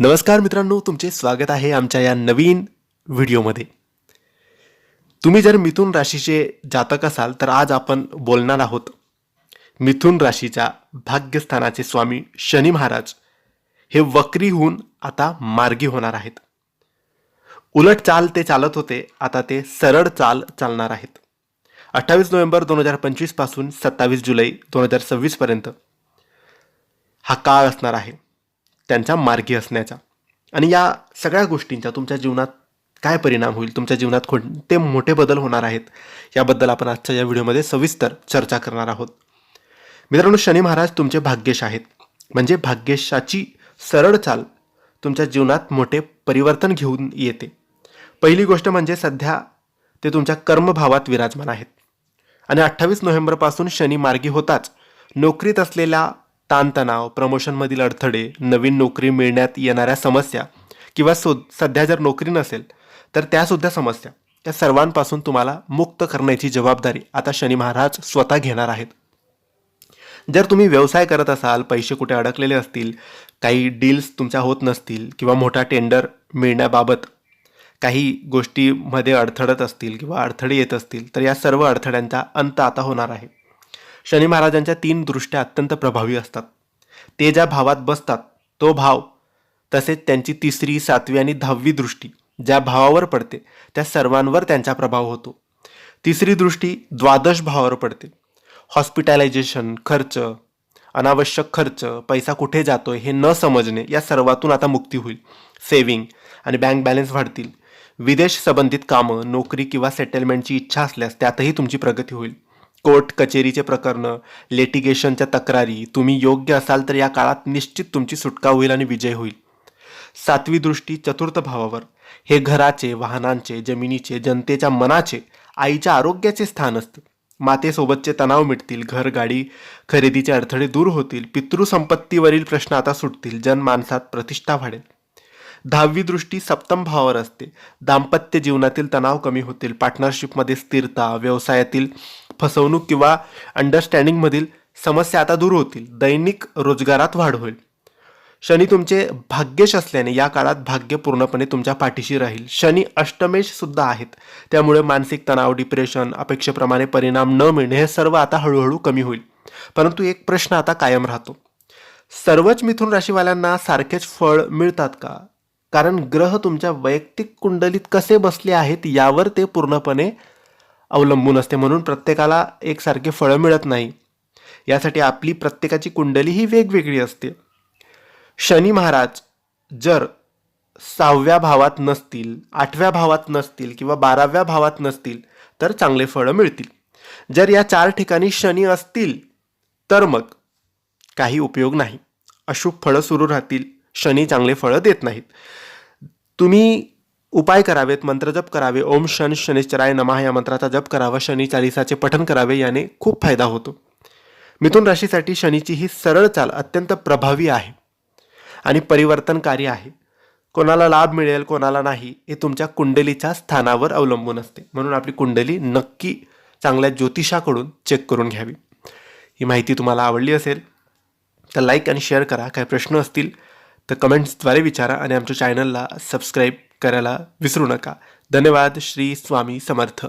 नमस्कार मित्रांनो तुमचे स्वागत आहे आमच्या या नवीन व्हिडिओमध्ये. तुम्ही जर मिथुन राशीचे जातक असाल तर आज आपण बोलणार आहोत मिथुन राशीच्या भाग्यस्थानाचे स्वामी शनी महाराज. हे वक्री होऊन आता मार्गी होणार आहेत. उलट चाल ते चालत होते आता ते सरळ चाल चालणार आहेत. अठ्ठावीस नोव्हेंबर दोन हजार पंचवीसपासून सत्तावीस जुलै दोन हजार सव्वीसपर्यंत हा काळ असणार आहे. त्यांचा मार्गी असण्याचा. आणि या सगळ्या गोष्टींचा तुमच्या जीवनात काय परिणाम होईल तुमच्या जीवनात कोणते मोठे बदल होणार आहेत याबद्दल आपण आजच्या या व्हिडिओमध्ये सविस्तर चर्चा करणार आहोत. मित्रांनो शनी महाराज तुमचे भाग्यश आहेत. म्हणजे भाग्यशाची सरळ चाल तुमच्या जीवनात मोठे परिवर्तन घेऊन येते. पहिली गोष्ट म्हणजे सध्या ते तुमच्या कर्मभावात विराजमान आहेत. आणि अठ्ठावीस नोव्हेंबरपासून शनी मार्गी होताच नोकरीत असलेल्या ताणतणाव प्रमोशनमधील अडथळे नवीन नोकरी मिळण्यात येणाऱ्या समस्या किंवा सो सध्या जर नोकरी नसेल तर त्यासुद्धा समस्या. या सर्वांपासून तुम्हाला मुक्त करण्याची जबाबदारी आता शनी महाराज स्वतः घेणार आहेत. जर तुम्ही व्यवसाय करत असाल पैसे कुठे अडकलेले असतील काही डील्स तुमच्या होत नसतील किंवा मोठा टेंडर मिळण्याबाबत काही गोष्टीमध्ये अडथळत असतील किंवा अडथळे येत असतील तर या सर्व अडथळ्यांचा अंत आता होणार आहे. शनी महाराजांच्या तीन दृष्ट्या अत्यंत प्रभावी असतात. ते ज्या भावात बसतात तो भाव तसेच त्यांची तिसरी सातवी आणि दहावी दृष्टी ज्या भावावर पडते त्या सर्वांवर त्यांचा प्रभाव होतो. तिसरी दृष्टी द्वादश भावावर पडते. हॉस्पिटलायझेशन खर्च अनावश्यक खर्च पैसा कुठे जातोय हे न समजणे या सर्वातून आता मुक्ती होईल. सेविंग आणि बँक बॅलन्स वाढतील. विदेश संबंधित कामं नोकरी किंवा सेटलमेंटची इच्छा असल्यास त्यातही तुमची प्रगती होईल. कोर्ट कचेरीचे प्रकरणं लेटिगेशनच्या तक्रारी तुम्ही योग्य असाल तर या काळात निश्चित तुमची सुटका होईल आणि विजय होईल. सातवी दृष्टी चतुर्थ भावावर. हे घराचे वाहनांचे जमिनीचे जनतेच्या मनाचे आईच्या आरोग्याचे स्थान असतं. मातेसोबतचे तणाव मिटतील घर गाडी खरेदीचे अडथळे दूर होतील पितृसंपत्तीवरील प्रश्न आता सुटतील जनमानसात प्रतिष्ठा वाढेल. दहावी दृष्टी सप्तम भावावर असते. दाम्पत्य जीवनातील तणाव कमी होतील. पार्टनरशिपमध्ये स्थिरता व्यवसायातील फसवणूक किंवा अंडरस्टँडिंगमधील समस्या आता दूर होतील. दैनिक रोजगारात वाढ होईल. शनी तुमचे भाग्यश असल्याने या काळात भाग्य पूर्णपणे तुमच्या पाठीशी राहील. शनी अष्टमेश सुद्धा आहेत. त्यामुळे मानसिक तणाव डिप्रेशन अपेक्षेप्रमाणे परिणाम न मिळणे हे सर्व आता हळूहळू कमी होईल. परंतु एक प्रश्न आता कायम राहतो. सर्वच मिथुन राशीवाल्यांना सारखेच फळ मिळतात का? कारण ग्रह तुमच्या वैयक्तिक कुंडलीत कसे बसले आहेत यावर ते पूर्णपणे अवलंबून असते. म्हणून प्रत्येकाला एकसारखे फळं मिळत नाही. यासाठी आपली प्रत्येकाची कुंडली ही वेगवेगळी असते. शनी महाराज जर सहाव्या भावात नसतील आठव्या भावात नसतील किंवा बाराव्या भावात नसतील तर चांगले फळं मिळतील. जर या चार ठिकाणी शनी असतील तर मग काही उपयोग नाही. अशुभ फळं सुरू राहतील. शनी चांगले फळं देत नाहीत. तुम्ही उपाय करावेत मंत्रजप करावे. ओम शन शनिश्चराय नमः या मंत्राचा जप करावा. शनी चालिसाचे पठन करावे याने खूप फायदा होतो. मिथुन राशीसाठी शनीची ही सरळ चाल अत्यंत प्रभावी आहे आणि परिवर्तनकारी आहे. कोणाला लाभ मिळेल कोणाला नाही हे तुमच्या कुंडलीच्या स्थानावर अवलंबून असते. म्हणून आपली कुंडली नक्की चांगल्या ज्योतिषाकडून चेक करून घ्यावी. ही माहिती तुम्हाला आवडली असेल तर लाईक आणि शेअर करा. काही प्रश्न असतील तर कमेंट्सद्वारे विचारा आणि आमच्या चॅनलला सबस्क्राईब करायला विसरू नका. धन्यवाद. श्री स्वामी समर्थ.